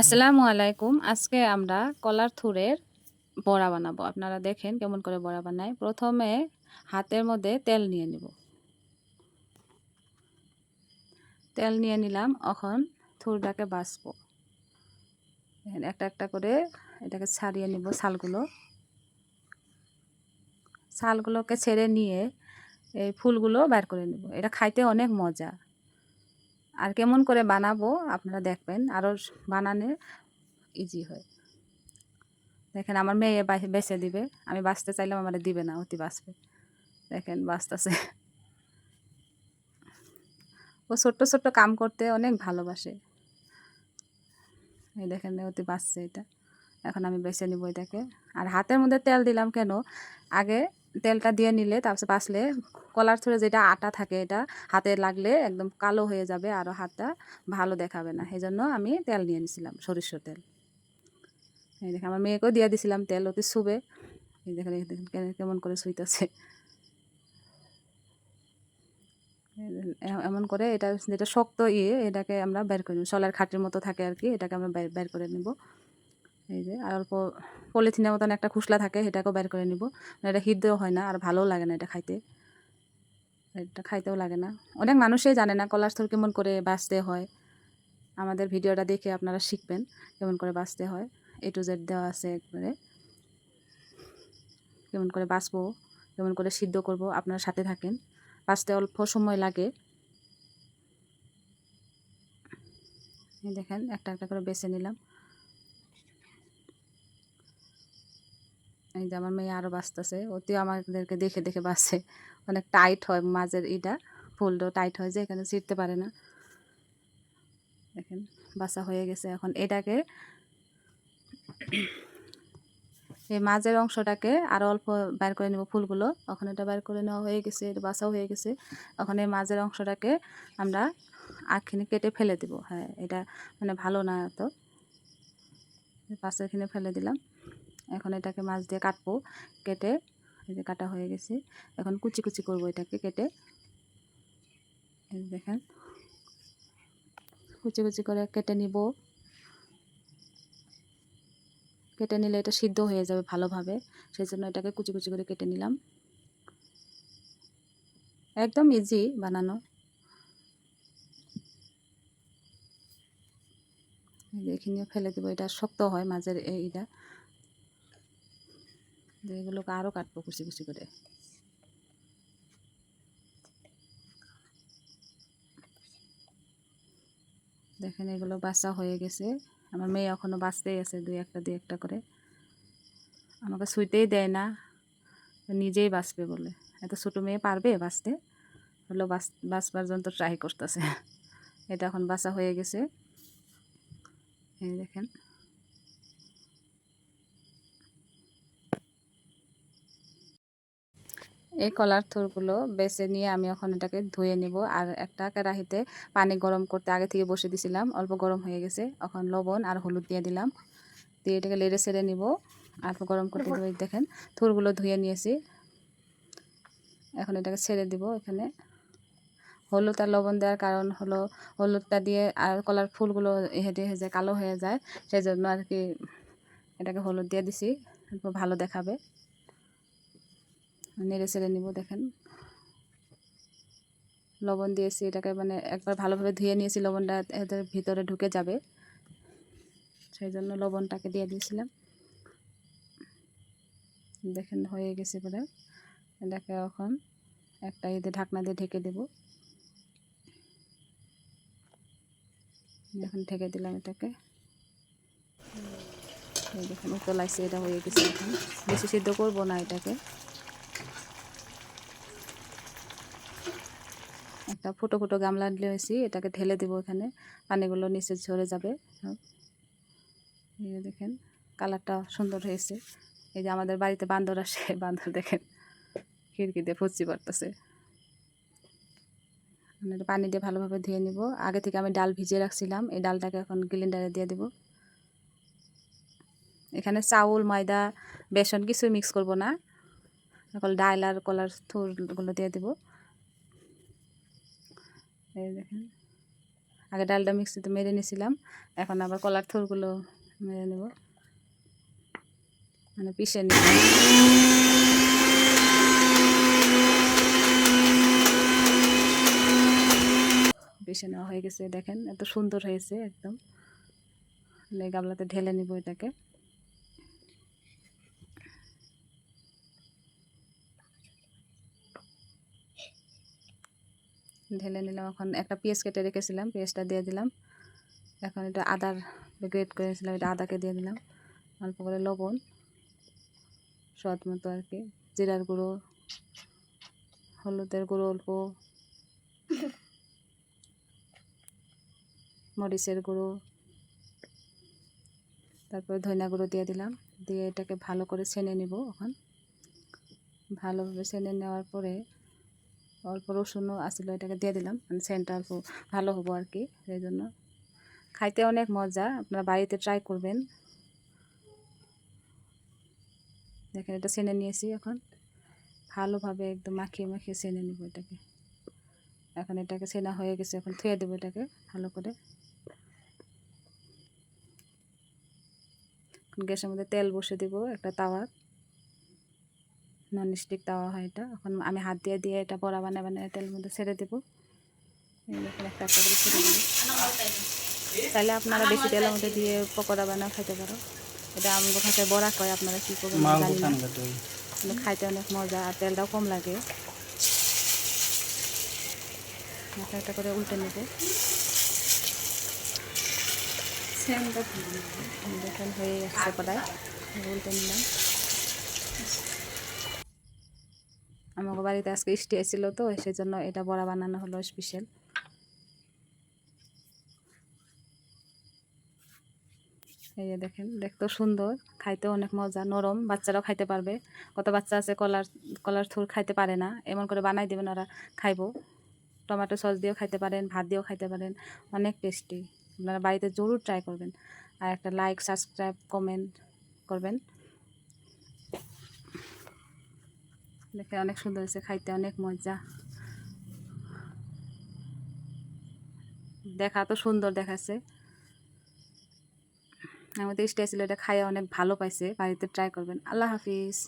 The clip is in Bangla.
আসসালামু আলাইকুম। আজকে আমরা কলার থুরের বড়া বানাবো। আপনারা দেখেন কেমন করে বড়া বানায়। প্রথমে হাতের মধ্যে তেল নিয়ে নিব। তেল নিয়ে নিলাম। এখন থুরটাকে দেখেন, একটা একটা করে এটাকে ছাড়িয়ে নিব ছালগুলো। ছালগুলোকে ছেড়ে নিয়ে এই ফুলগুলো বের করে নিব। এটা খাইতে অনেক মজা। আর কেমন করে বানাবো আপনারা দেখবেন, আরও বানানে ইজি হয়। দেখেন আমার মেয়ে বেছে দিবে, আমি বাঁচতে চাইলাম আমার দিবে না, অতি বাঁচবে। দেখেন বাঁচতেছে। ও ছোট্ট ছোট্ট কাম করতে অনেক ভালোবাসে। এই দেখেন অতি বাঁচছে এটা। এখন আমি বেছে নিব এটাকে। আর হাতের মধ্যে তেল দিলাম কেন? আগে তেলটা দিয়ে নিলে তারপর বাছলে কলার থরে যেটা আটা থাকে এটা হাতে লাগলে একদম কালো হয়ে যাবে আরও হাতটা ভালো দেখাবে না। সেই জন্য আমি তেল নিয়ে নিয়েছিলাম সরিষার তেল। এই দেখে আমার মেয়েকেও দিয়ে দিছিলাম তেল, অতি শুবে এই দেখেন দেখেন কেমন করে শুইতেছে এমন করে এটা যেটা শক্ত ইয়ে এটাকে আমরা বের করে সলার খাটের মতো থাকে আর কি, এটাকে আমরা বের করে নিব। এই যে, আর অল্প পলিথিনের মতন একটা খুসলা থাকে, সেটাকেও বের করে নিব। মানে এটা হিদ্ধও হয় না, আর ভালোও লাগে না এটা খাইতে। এটা খাইতেও লাগে না। অনেক মানুষই জানে না কলার কেমন করে বাঁচতে হয়। আমাদের ভিডিওটা দেখে আপনারা শিখবেন কেমন করে বাঁচতে হয়। এ টু জেড দেওয়া আছে একবারে। কেমন করে বাঁচবো, কেমন করে সিদ্ধ করব, আপনার সাথে থাকেন। বাঁচতে অল্প সময় লাগে। দেখেন, একটা একটা করে বেছে নিলাম। এই যে আমার মেয়ে আরও বাঁচতেছে। অতিও আমাদেরকে দেখে দেখে বাঁচে। অনেক টাইট হয় মাঝের ইটা, ফুলটাও টাইট হয় যে এখানে ছিঁড়তে পারে না। দেখেন বাসা হয়ে গেছে এখন এটাকে। এই মাঝের অংশটাকে আরও অল্প বের করে নেব ফুলগুলো। এখন এটা বের করে নেওয়া হয়ে গেছে, এটা বাসাও হয়ে গেছে। এখন এই মাঝের অংশটাকে আমরা আখখিনি কেটে ফেলে দেব। হ্যাঁ এটা মানে ভালো না তো পাশেরখানে ফেলে দিলাম। এখন এটাকে মাছ দিয়ে কাটবো, কেটে এই যে কাটা হয়ে গেছে। এখন কুচি কুচি করব এটাকে কেটে। দেখেন, কুচি কুচি করে কেটে নিব। কেটে নিলে এটা সিদ্ধ হয়ে যাবে ভালোভাবে সেই জন্য এটাকে কুচি কুচি করে কেটে নিলাম। একদম ইজি বানানো। এখানে ফেলে দেবো, এটা শক্ত হয় মাঝের এইটা। এগুলোকে আরও কাটবো কুচি কুচি করে। দেখেন এগুলো বাচ্চা হয়ে গেছে। আমার মেয়ে এখনও বাঁচতেই আছে দুই একটা দুই একটা করে। আমাকে শুইতেই দেয় না, নিজেই বাঁচবে বলে। এত ছোটো মেয়ে পারবে বাঁচতে? হলো বাঁচ, বাঁচবার জন্য ট্রাই করতেছে। এটা এখন বাঁচা হয়ে গেছে। এই দেখেন। এই কলার থুরগুলো বেছে নিয়ে আমি এখন এটাকে ধুয়ে নিব। আর একটা কেরাহিতে পানি গরম করতে আগে থেকে বসে দিছিলাম, অল্প গরম হয়ে গেছে। এখন লবণ আর হলুদ দিয়ে দিলাম। দিয়ে এটাকে লেড়ে সেড়ে নিব। আর গরম করতে দেখেন, থুরগুলো ধুয়ে নিয়েছি। এখন এটাকে ছেড়ে দিব এখানে। হলুদ আর লবণ দেওয়ার কারণ হলো, হলুদটা দিয়ে আর কলার ফুলগুলো হেঁটে যায় কালো হয়ে যায়। সেই জন্য আর কি এটাকে হলুদ দিয়ে দিছি। ভালো দেখাবে। নেড়ে চেড়ে নিব, দেখেন। লবণ দিয়েছি এটাকে মানে একবার ভালোভাবে ধুয়ে নিয়েছি, লবণটা এদের ভিতরে ঢুকে যাবে। সেই জন্য লবণটাকে দিয়ে দিয়েছিলাম। দেখেন, হয়ে গেছে পরে এটাকে এখন একটা এতে ঢাকনা দিয়ে ঢেকে দেব। এখন ঢেকে দিলাম এটাকে। দেখেন, উতলাইছে, এটা হয়ে গেছে। এখন বেশি সিদ্ধ করব না এটাকে। একটা ফুটো ফুটো গামলা নিয়েছি এটাকে ঢেলে দেবো এখানে, পানিগুলো নিচে ঝরে যাবে। এই দেখেন, কালারটা সুন্দর হয়েছে। এই যে আমাদের বাড়িতে বান্দর আসে, বান্দর দেখেন খিড়কিতে ফুচি পড়তেছে পানি দিয়ে ভালোভাবে ধুয়ে নিব। আগে থেকে আমি ডাল ভিজিয়ে রাখছিলাম, এই ডালটাকে এখন গ্লিন্ডারে দিয়ে দেব। এখানে চাউল, ময়দা, বেসন কিছুই মিক্স করব না। এখন ডাল আর কলার থুরগুলো দিয়ে দেবো। এই দেখেন। আগে ডালটা মিক্সিতে মেরে নিয়েছিলাম এখন আবার কলার থোরগুলো মেরে নেব। মানে পিষে নিব। পিষে নেওয়া হয়ে গেছে, দেখেন, এত সুন্দর হয়েছে একদম। গামলাতে ঢেলে নিব এটাকে। ঢেলে নিলাম। এখন একটা পেঁয়াজ কেটে রেখেছিলাম, পেঁয়াজটা দিয়ে দিলাম। এখন এটা আদার গ্রেট করেছিলাম, এটা আদাকে দিয়ে দিলাম। অল্প করে লবণ, স্বাদ মতো আর কি। জিরার গুঁড়ো, হলুদের গুঁড়ো অল্প, মরিচের গুঁড়ো। তারপরে ধনিয়া গুঁড়ো দিয়ে দিলাম। দিয়ে এটাকে ভালো করে ছেনে নিব এখন। ভালোভাবে ছেনে নেওয়ার পরে অল্প রসুনও আসছিল এটাকে দিয়ে দিলাম। মানে সেন্টটা অল্প ভালো হব আর কি, সেই জন্য। খাইতে অনেক মজা, আপনারা বাড়িতে ট্রাই করবেন। দেখেন, এটা ছেনে নিয়েছি এখন। ভালোভাবে একদম মাখিয়ে মাখিয়ে ছেনে নিব এটাকে। এখন এটাকে ছেনা হয়ে গেছে, এখন থুয়ে দেবো এটাকে ভালো করে। গ্যাসের মধ্যে তেল বসে দিব একটা তাওয়া নন স্টিক তাওয়া হয় এটা। এখন আমি হাত দিয়ে দিয়ে এটা বড়া বানায় বানায় তেলের মধ্যে ছেড়ে দেবো। একটা একটা করে ছেড়ে দেবো। তাহলে আপনারা বেশি তেলের মধ্যে দিয়ে পকোড়া বানাও খাইতে পারো। এটা আমার ভাষায় বড়া কয় আপনারা কী করবেন আমি জানি না। খাইতে অনেক মজা আর তেলটাও কম লাগে। একটা একটা করে উল্টে নেব। দেখেন হয়ে আসছে প্রায় উল্টে নিলাম। আমাকে বাড়িতে আজকে স্টে ছিল তো সেই জন্য এটা বড়া বানানো হলো স্পেশাল এই যে দেখেন, দেখতেও সুন্দর, খাইতেও অনেক মজা, নরম, বাচ্চারাও খাইতে পারবে। কত বাচ্চা আছে, কলার কলার থুর খাইতে পারে না, এমন করে বানাই দেবেন ওরা, খাইবো। টমেটো সস দিয়েও খাইতে পারেন, ভাত দিয়েও খাইতে পারেন, অনেক টেস্টি আপনারা বাড়িতে জরুর ট্রাই করবেন। আর একটা লাইক সাবস্ক্রাইব কমেন্ট করবেন। দেখে অনেক সুন্দর হয়েছে, খাইতে অনেক মজা। দেখা তো সুন্দর দেখাচ্ছে। আমাদের স্টেজ এটা খাইয়ে অনেক ভালো পাইছে, বাড়িতে ট্রাই করবেন। আল্লাহ হাফিজ।